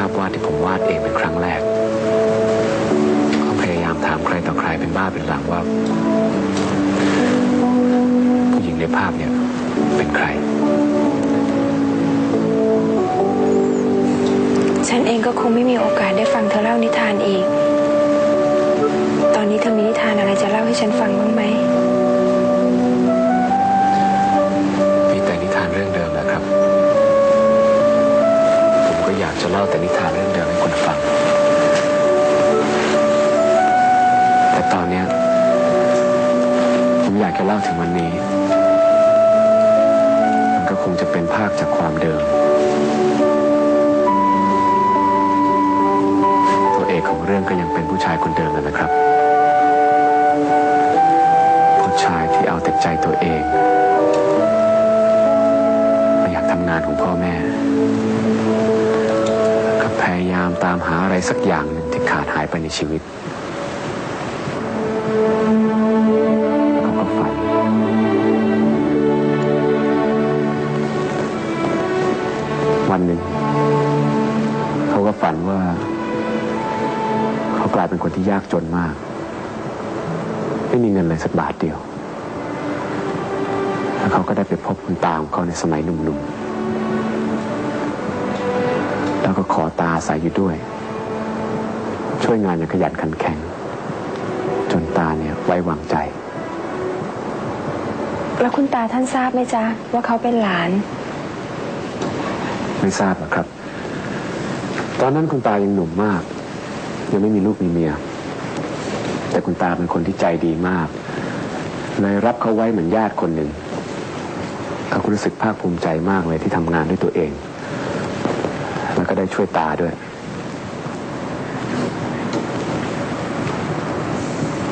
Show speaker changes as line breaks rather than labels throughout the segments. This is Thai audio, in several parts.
าพวาดที่ผมวาดเองเป็นครั้งแรก ก็พยายามถามใครต่อใครเป็นบ้าเป็นหลังว่า ผู้หญิงในภาพเนี่ยเป็นใคร
ฉันเองก็คงไม่มีโอกาสได้ฟังเธอเล่านิทานอีก ตอนนี้เธอมีนิทานอะไรจะเล่าให้ฉันฟังบ้างไหมา
กจะเล่าถึงวันนี้ มันก็คงจะเป็นภาคจากความเดิม ตัวเอกของเรื่องก็ยังเป็นผู้ชายคนเดิมนะครับ ผู้ชายที่เอาแต่ใจตัวเองไม่อยากทำงานของพ่อแม่ก็พยายามตามหาอะไรสักอย่างหนึ่งที่ขาดหายไปในชีวิต วันหนึ่งเขาก็ฝันว่า เขากลายเป็นคนที่ยากจนมาก ไม่มีเงินเลยสักบาทเดียว แล้วเขาก็ได้ไปพบคุณตาของเขาในสมัยหนุ่มๆ แล้วก็ขอตาอาศัยอยู่ด้วย ช่วยงานอย่างขยันขันแข็ง จนตาเนี่ยไว้วางใจ
แล้วคุณตาท่านทราบไหมจ๊ะ ว่าเขาเป็นหลาน
ไม่ทราบหรอกครับ ตอนนั้นคุณตายังหนุ่มมาก ยังไม่มีลูกมีเมีย แต่คุณตาเป็นคนที่ใจดีมาก เลยรับเขาไว้เหมือนญาติคนหนึ่งเขาก็รู้สึกภาคภูมิใจมากเลยที่ทำงานด้วยตัวเอง แล้วก็ได้ช่วยตาด้วย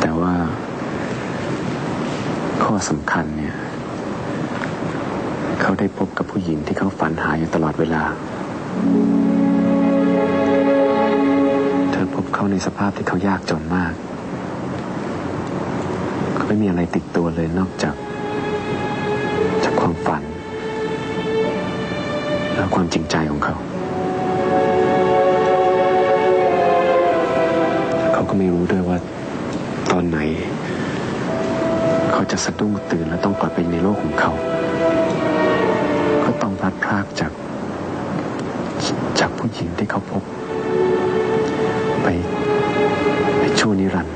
แต่ว่าข้อสำคัญเนี่ย เขาได้พบกับผู้หญิงที่เขาฝันหาอยู่ตลอดเวลา เธอพบเขาในสภาพที่เขายากจนมาก เขาไม่มีอะไรติดตัวเลยนอกจาก จากความฝัน และความจริงใจของเขา เขาก็ไม่รู้ด้วยว่าตอนไหน เขาจะสะดุ้งตื่นและต้องกลับไปในโลกของเขา รากจากจากผู้หญิงที่เขาพบ ไปไปชั่วนิรันดร์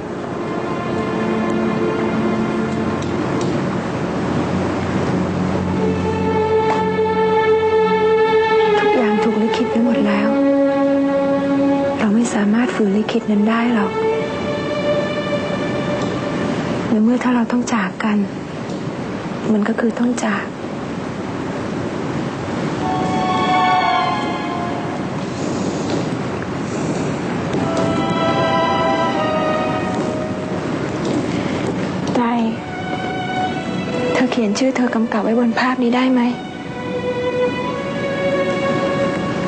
ทุกอย่างถูกลิขิตไว้หมดแล้ว เราไม่สามารถฝืนลิขิตนั้นได้หรอกในเมื่อถ้าเราต้องจากกัน มันก็คือต้องจาก เขียนชื่อเธอกำกับไว้บนภาพนี้ได้ไหม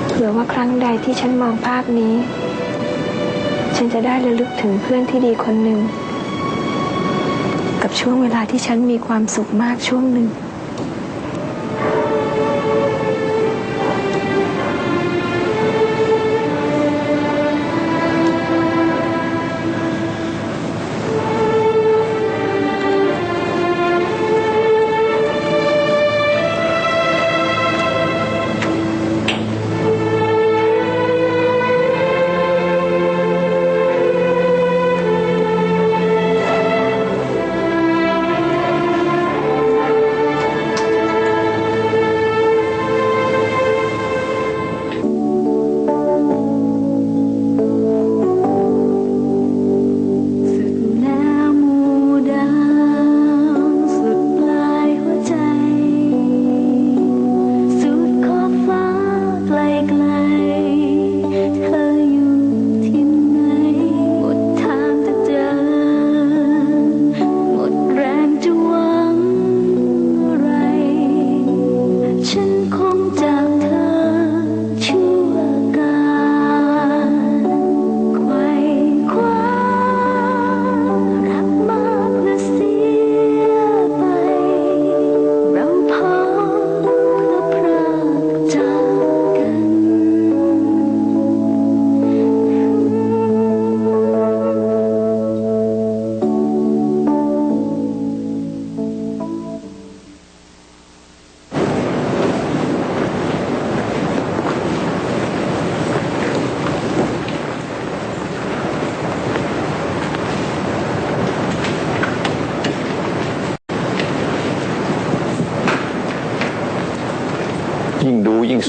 เผื่อว่าครั้งใดที่ฉันมองภาพนี้ ฉันจะได้ระลึกถึงเพื่อนที่ดีคนหนึ่ง กับช่วงเวลาที่ฉันมีความสุขมากช่วงหนึ่ง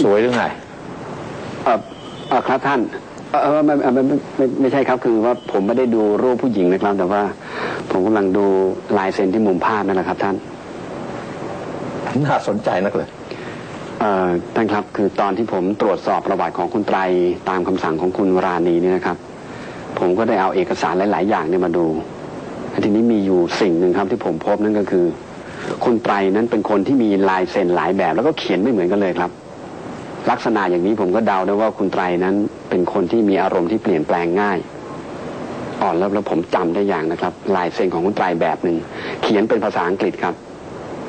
สวยหรือไง
เออเออครับท่านเออเออไม่ไม่ไม่ไม่ไม่ไม่ใช่ครับคือว่าผมไม่ได้ดูรูปผู้หญิงนะครับ แต่ว่าผมกำลังดูลายเซ็นที่มุมภาพนั่นแหละครับท่าน
น่าสนใจนักเลย
เอ่อท่านครับคือตอนที่ผมตรวจสอบประวัติของคุณไตรตามคำสั่งของคุณวราณีเนี่ยนะครับ ผมก็ได้เอาเอกสารหลาย ๆ อย่างเนี่ยมาดูและทีนี้มีอยู่สิ่งหนึ่งครับที่ผมพบนั่นก็คือ คุณไตรนั้นเป็นคนที่มีลายเซ็นหลายแบบ แล้วก็เขียนไม่เหมือนกันเลยครับ ลักษณะอย่างนี้ผมก็เดาได้ว่าคุณไตรนั้นเป็นคนที่มีอารมณ์ที่เปลี่ยนแปลงง่าย อ่อนแล้วแล้วผมจำได้อย่างนะครับ ลายเซ็นของคุณไตรแบบหนึ่งเขียนเป็นภาษาอังกฤษครับ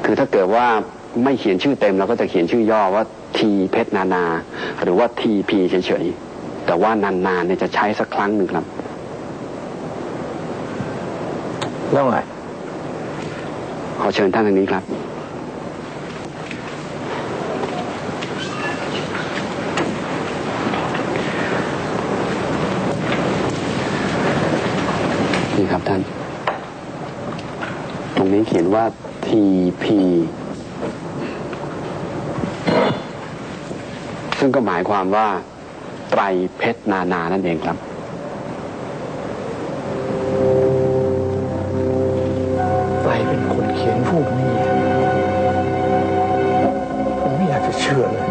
คือถ้าเกิดว่าไม่เขียนชื่อเต็มเราก็จะเขียนชื่อย่อว่าทีเพชรนานา หรือว่าทีพีเฉยๆแต่ว่านานๆเนี่ยจะใช้สักครั้งหนึ่งครับ
แล้วไง
ขอเชิญท่านทางนี้ครับ ครับท่าน ตรงนี้เขียนว่า TP ซึ่งก็หมายความว่า ไตรเพชรนานานั่นเองครับ
ใครเป็นคนเขียนพวกนี้ผมไม่อยากจะเชื่อเลย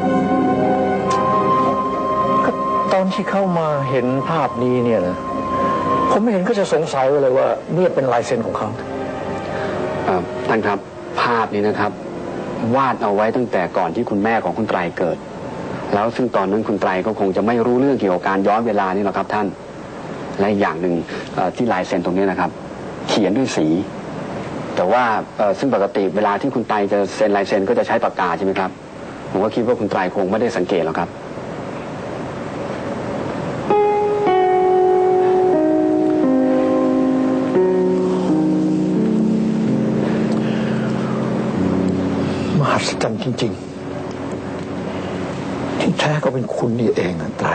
ก็ตอนที่เข้ามาเห็นภาพนี้เนี่ยนะ ผมไม่เห็นก็จะสงสัยเลยว่าเนี่ยเป็นลายเซ็นของเขา
เอ่อท่านครับภาพนี้นะครับ วาดเอาไว้ตั้งแต่ก่อนที่คุณแม่ของคุณไตรเกิด แล้วซึ่งตอนนั้นคุณไตรก็คงจะไม่รู้เรื่องเกี่ยวกับการย้อนเวลานี่หรอกครับท่าน และอีกอย่างหนึ่งเอ่อที่ลายเซ็นตรงนี้นะครับ เขียนด้วยสี แต่ว่าเอ่อซึ่งปกติเวลาที่คุณไตรจะเซ็นลายเซ็นก็จะใช้ปากกาใช่ไหมครับ ผมก็คิดว่าคุณไตรคงไม่ได้สังเกตหรอกครับ
ศจรรย์จริง ๆ ที่แท้ก็เป็นคุณนี่เองไตร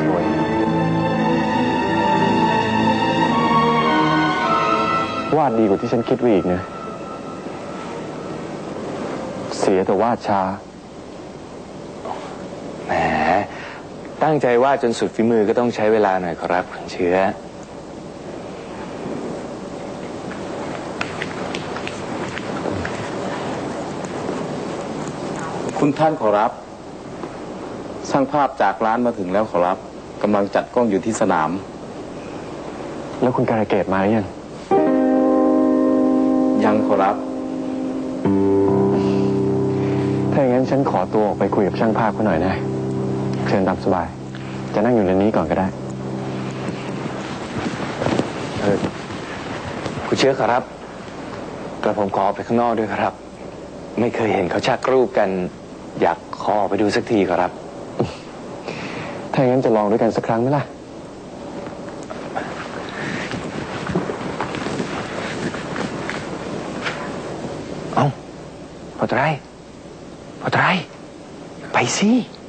สวยวาดดีกว่าที่ฉันคิดไว้อีกนะ สียแต่วาดช้า
แหมตั้งใจวาดจนสุดฝีมือก็ต้องใช้เวลาหน่อยครับคุณเชื้อ คุณท่านขอรับ สร้างภาพจากร้านมาถึงแล้วขอรับกำลังจัดกล้องอยู่ที่สนาม
แล้วคุณการะเกดมาหรือยัง
ยังขอรับ
ถ้าอย่างนั้นฉันขอตัวออกไปคุยกับช่างภาพเขาหน่อยนะ เชิญตามสบาย จะนั่งอยู่ในนี้ก่อนก็ได้
เออคุณเชื้อครับ กระผมขอออกไปข้างนอกด้วยครับ ไม่เคยเห็นเขาชักรูปกัน อยากขอออกไปดูสักทีครับ
ถ้าอย่างนั้นจะลองด้วยกันสักครั้งไหมล่ะ
เอาพอไตรพอไต รไปสิ
ไ